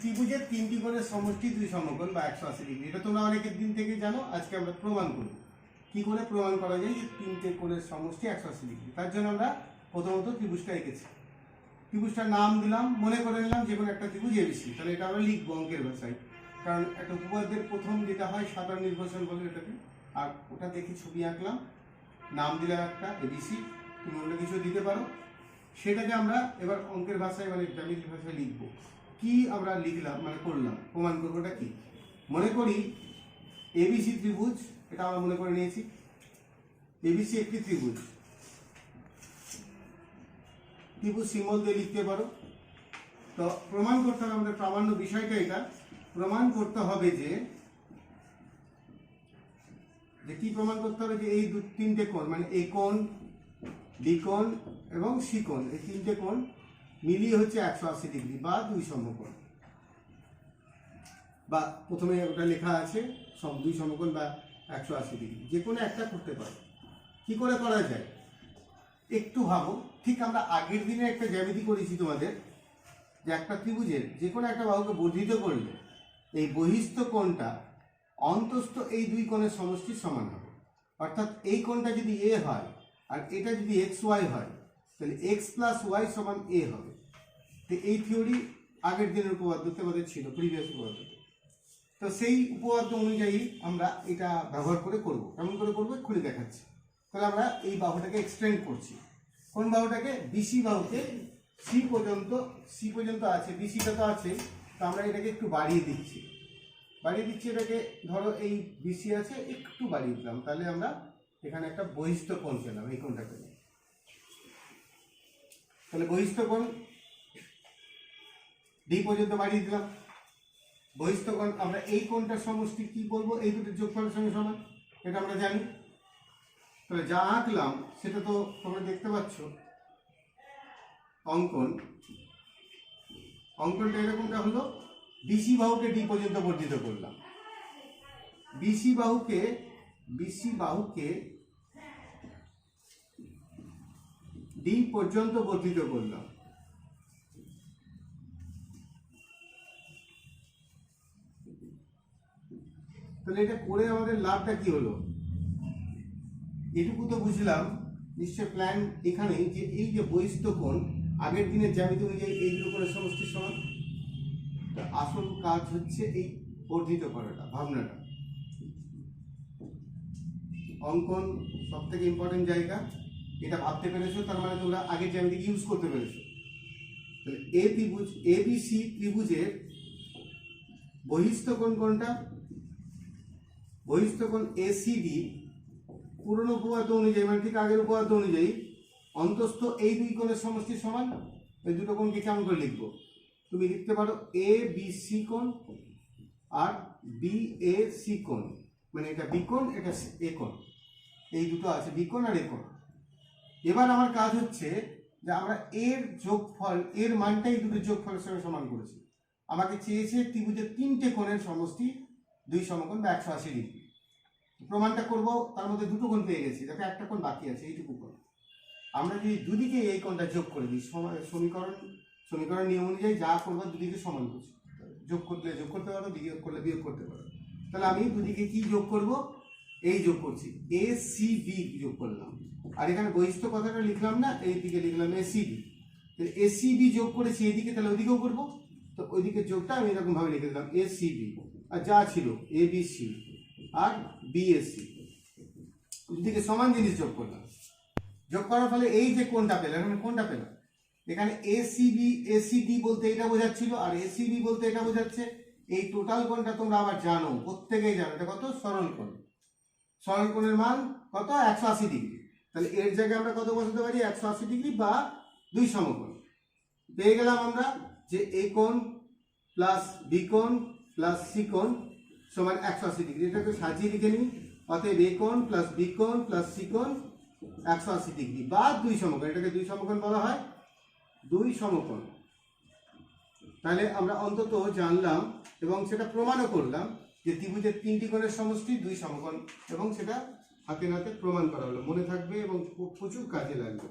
ত্রিভুজের তিনটি কোণের সমষ্টি দুই সমকোণ বা একশো আশি ডিগ্রি। এটা তোমরা অনেকের দিন থেকে জানো, আজকে আমরা প্রমাণ করব। কি করে প্রমাণ করা যায় যে তিনটে কোণের সমষ্টি একশো আশি ডিগ্রি? তার জন্য আমরা প্রথমত ত্রিভুজটা এঁকেছি। ত্রিভুজটার নাম দিলাম, মনে করে নিলাম যে কোনো একটা ত্রিভুজ এবিসি তাহলে এটা আমরা লিখব অঙ্কের ভাষায় কারণ একটা উপপাদ্যের প্রথম যেটা হয় সাধারণ নির্বাচন বলে এটাকে। আর ওটা দেখে ছবি আঁকলাম। নাম দিলাম একটা এবিসি তুমি অন্য কিছু দিতে পারো। সেটাকে আমরা এবার অঙ্কের ভাষায় মানে জ্যামিতিক ভাষায় লিখব। কি আমরা লিখলাম মানে করলাম? প্রমাণ করবোটা কি? মনে করি এবিসি ত্রিভুজ, এটা আমরা মনে করে নিয়েছি। এবিসি একটি ত্রিভুজ। ত্রিভুজ সিম্বল দিয়ে লিখতে পারো। তো প্রমাণ করতে হবে আমাদের প্রামাণ্য বিষয়টা এটা। প্রমাণ করতে হবে যে যে কি প্রমাণ করতে হবে? যে এই দু, তিনটে কোণ মানে এই কোণ দ্বিকোণ এবং শিকোণ এই তিনটে কোণ মিলিয়ে হচ্ছে একশো আশি ডিগ্রি বা দুই সমকোণ। বা প্রথমে ওটা লেখা আছে সব দুই সমকোণ বা একশো আশি ডিগ্রি। যে কোনো একটা করতে পারো। কি করে করা যায়? একটু ভাবো। ঠিক আমরা আগের দিনে একটা জ্যামিতি করেছি তোমাদের, যে একটা ত্রিভুজের যে কোনো একটা বাহুকে বর্ধিত করলে এই বহিস্থ কোণটা অন্তস্থ এই দুই কোণের সমষ্টির সমান হবে। অর্থাৎ এই কোণটা যদি এ হয়, আর এটা যদি এক্স ওয়াই হয়, তাহলে এক্স প্লাস ওয়াই সমান এ হবে। তো এই থিওরি আগের দিনের উপপাদ্যতে আমাদের ছিল প্রিভিয়াস উপপাদ্যতে তো। সেই উপপাদ্য অনুযায়ী আমরা এটা ব্যবহার করে করব। কেমন করে করব? খুলে দেখাচ্ছি। তাহলে আমরা এই বাহুটাকে এক্সটেন্ড করছি। কোন বাহুটাকে? বিসি বাহুকে। সি পর্যন্ত সি পর্যন্ত আছে বিসিটা তো আছে, তো আমরা এটাকে একটু বাড়িয়ে দিচ্ছি। বাড়িয়ে দিচ্ছি এটাকে, ধরো এই বিসি আছে, একটু বাড়িয়ে দিলাম। তাহলে আমরা এখানে একটা বহিষ্ঠ কোণ পেলাম এই কোণটা পেলাম তাহলে বহিষ্ঠ কোণ ডি পর্যন্ত বাড়িয়ে দিলাম। বহিষ্ঠ কোণ, আমরা এই কোণটার সমষ্টি কি বলব? এই দুটো যোগফলের সঙ্গে সমান, এটা আমরা জানি। তাহলে যা আঁকলাম, সেটা তো তোমরা দেখতে পাচ্ছ। অঙ্কন, অঙ্কনটা এরকমটা হলো বিসি বাহুকে ডি পর্যন্ত বর্ধিত করলাম। বিসি বাহুকে বিসি বাহুকে ডি পর্যন্ত বর্ধিত করলাম। তাহলে এটা করে আমাদের লাভটা কি হলো? এটুকু তো বুঝলাম। নিশ্চয় প্ল্যান এখানেই যে এই যে বহিস্থ কোণ, আগের দিনের জ্যামিতি অনুযায়ী এইগুলো করে সমষ্টির সমান। আসল কাজ হচ্ছে এই বর্ধিত করাটা, ভাবনাটা। অঙ্কন সব থেকে ইম্পর্টেন্ট জায়গা। এটা ভাবতে পেরেছ, তার মানে তোমরা আগের জ্যামিতিকে ইউজ করতে পেরেছ। তাহলে এ ত্রিভুজ এ বি সি ত্রিভুজের বহিস্থ কোণ কোনটা বহিস্থ কোণ এসিডি পুরনো উপপাদ্য অনুযায়ী মানে ঠিক আগের উপপাদ্য অনুযায়ী অন্তস্থ এই দুই কোণের সমষ্টি সমান, এই দুটো কোণ কোণকে কেমন করে লিখব? তুমি লিখতে পারো এ বি সি কোণ আর বি এ সি কোণ। মানে এটা বি কোণ, এটা এ কোণ। এই দুটো আছে বি কোণ আর এ কোণ। এবার আমার কাজ হচ্ছে যে আমরা এর যোগফল, এর মানটাই দুটো যোগফলের সঙ্গে সমান করেছি। আমাকে চেয়েছে ত্রিভুজের তিনটে কোণের সমষ্টি দুই সমকোণ বা একশো আশি ডিগ্রি। প্রমাণটা করব, তার মধ্যে দুটো কোণ পেয়ে গেছি। দেখো, একটা কোণ বাকি আছে, এইটুকু কোণ। আমরা যদি দুদিকে এই কোণটা যোগ করে দিই, সম- সমীকরণ সমীকরণ নিয়ম অনুযায়ী যা করব দুদিকে সমান করছি। যোগ করলে যোগ করতে পারো, বিয়োগ করলে বিয়োগ করতে পারো। তাহলে আমি দুদিকে কি যোগ করব? এই যোগ করছি। এ সি বি যোগ করলাম। আর এখানে বহিষ্ঠ কথাটা লিখলাম না, এই দিকে লিখলাম A C B A C B যোগ করেছি এদিকে, তাহলে ওইদিকেও করব। তো ওইদিকে যোগটা আমি এরকমভাবে লিখে দিলাম এ সি বি আর যা ছিল এ বি সি আর বিএসসি দুদিকে সমান জিনিস যোগ করলাম। যোগ করার ফলে এই যে কোনটা পেলাম, এখানে কোনটা পেলাম। এখানে এসিবি এসিডি বলতে এটা বোঝাচ্ছিল আর এসিবি বলতে এটা বোঝাচ্ছে। এই টোটাল কোণটা তোমরা আবার জানো, প্রত্যেকেই জানো। এটা কত? সরল কোণ। সরল কোণের মান কত? একশো আশি ডিগ্রি। তাহলে এর জায়গায় আমরা কত বসাতে পারি? একশো আশি ডিগ্রি বা দুই সমকোণ। পেয়ে গেলাম আমরা যে এ কোণ প্লাস বি কোণ প্লাস সি সমান একশো আশি ডিগ্রি এটাকে সাজিয়ে লিখে নিই। অতএব A plus B plus C একশো আশি ডিগ্রি বা দুই সমকোণ, এটাকে দুই সমকোণ বলা হয়। দুই সমকোণ। তাহলে আমরা অন্তত জানলাম এবং সেটা প্রমাণও করলাম যে ত্রিভুজের তিনটি কোণের সমষ্টি দুই সমকোণ এবং সেটা হাতে নাতে প্রমাণ করা হলো। মনে থাকবে এবং প্রচুর কাজে লাগবে।